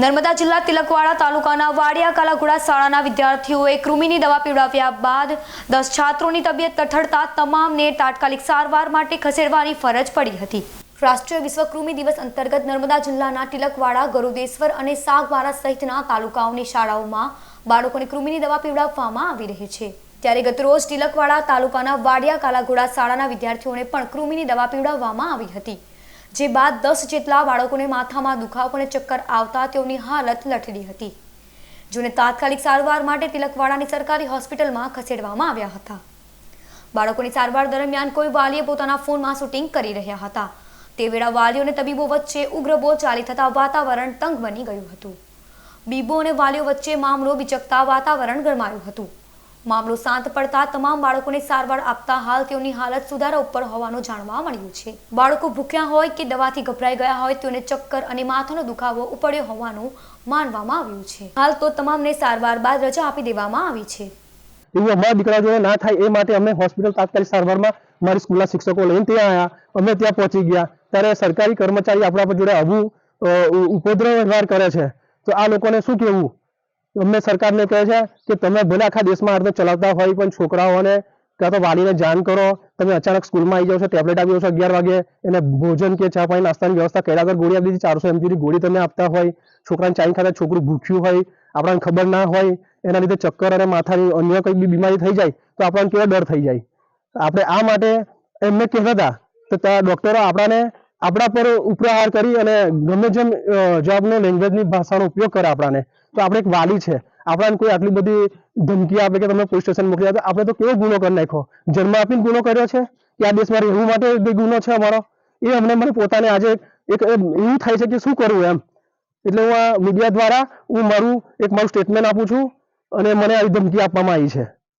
નર્મદા જિલ્લા તિલકવાડા તાલુકાના વાડિયા કાલાઘોડા શાળાના વિદ્યાર્થીઓએ કૃમિની દવા પીવડાવ્યા બાદ દસ છાત્રોની તબિયત તથડતા તમામને તાત્કાલિક સારવાર માટે ખસેડવાની ફરજ પડી હતી. રાષ્ટ્રીય વિશ્વ કૃમિ દિવસ અંતર્ગત નર્મદા જિલ્લાના તિલકવાડા ગરુદેશ્વર અને સાગબારા સહિતના તાલુકાઓની શાળાઓમાં બાળકોને કૃમિની દવા પીવડાવવામાં આવી રહી છે. ત્યારે ગતરોજ તિલકવાડા તાલુકાના વાડિયા કાલાઘોડા શાળાના વિદ્યાર્થીઓને પણ કૃમિની દવા પીવડાવવામાં આવી હતી. જે બાદ દસ જેટલા બાળકોને માથામાં દુખાવો અને ચક્કર આવતા તેઓની હાલત લથડી હતી. જેને તાત્કાલિક સારવાર માટે તિલકવાડાની સરકારી હોસ્પિટલમાં ખસેડવામાં આવ્યા હતા. બાળકોની સારવાર દરમિયાન કોઈ વાલીએ પોતાના ફોનમાં શૂટિંગ કરી રહ્યા હતા. તે વેળા વાલીઓ અને તબીબો વચ્ચે ઉગ્ર બોલચાલી થતા વાતાવરણ તંગ બની ગયું હતું. બીબો અને વાલીઓ વચ્ચે મામલો બિચકતા વાતાવરણ ગરમાયું હતું. મામલો શાંત પડતા તમામ બાળકોને સારવાર આપતા હાલ તેઓની હાલત સુધારા ઉપર હોવાનું જાણવા મળ્યું છે. બાળકો ભૂખ્યા હોય કે દવાથી ગભરાઈ ગયા હોય તેઓને ચક્કર અને માથાનો દુખાવો ઉપડ્યો હોવાનું માનવામાં આવ્યું છે. હાલ તો તમામને સારવાર બાદ રજા આપી દેવામાં આવી છે. દીકરા જોડે ના થાય એ માટે અમે હોસ્પિટલ તાત્કાલિક સારવારમાં મારી સ્કૂલના શિક્ષકો લઈને ત્યાં આવ્યા અમે ત્યાં પહોંચી ગયા. ત્યારે સરકારી કર્મચારી આપણા પર જોડે આવું ઉપદ્રવ વ્યવહાર કરે છે. તો આ લોકોને શું કહેવું? અમને સરકારને કહે છે કે તમે ભલે આખા દેશમાં રીતે ચલાવતા હોય પણ છોકરાઓને કાં તો વાલીને જાણ કરો, તમે અચાનક સ્કૂલમાં આવી જાઓ છો ટેબ્લેટ આપી જાઓ છો અગિયાર વાગે, એને ભોજન કે ચા પાણી નાસ્તાની વ્યવસ્થા કર્યા વગર ગોળી આપી દીધી, ચારસો એમજીની ગોળી તમે આપતા હોય, છોકરાને ચાઈ ખાતા છોકરું ભૂખ્યું હોય, આપણને ખબર ના હોય, એના લીધે ચક્કર અને માથાની અન્ય કંઈ બી બીમારી થઈ જાય, તો આપણને કેવો ડર થઈ જાય. આપણે આ માટે એમને કહેતા હતા તો ડૉક્ટરો આપણાને આપણા પર ઉપરાહાર કરી અને ગમે જેમ જોબનો લેંગ્વેજની ભાષાનો ઉપયોગ કરે આપણાને, તો આપણે એક વાલી છે. આપણાને કોઈ આટલી બધી ધમકી આપે કે તમે પોલીસ સ્ટેશન મોકલી આપે આપણે તો કેવો ગુનો કરી નાખ્યો? જન્મ આપીને ગુનો કર્યો છે? કે આ દેશમાં રહેવું માટે ગુનો છે અમારો? એ અમને મને પોતાને આજે એક એવું થાય છે કે શું કરવું એમ? એટલે હું આ મીડિયા દ્વારા હું મારું એક મારું સ્ટેટમેન્ટ આપું છું અને મને આવી ધમકી આપવામાં આવી છે.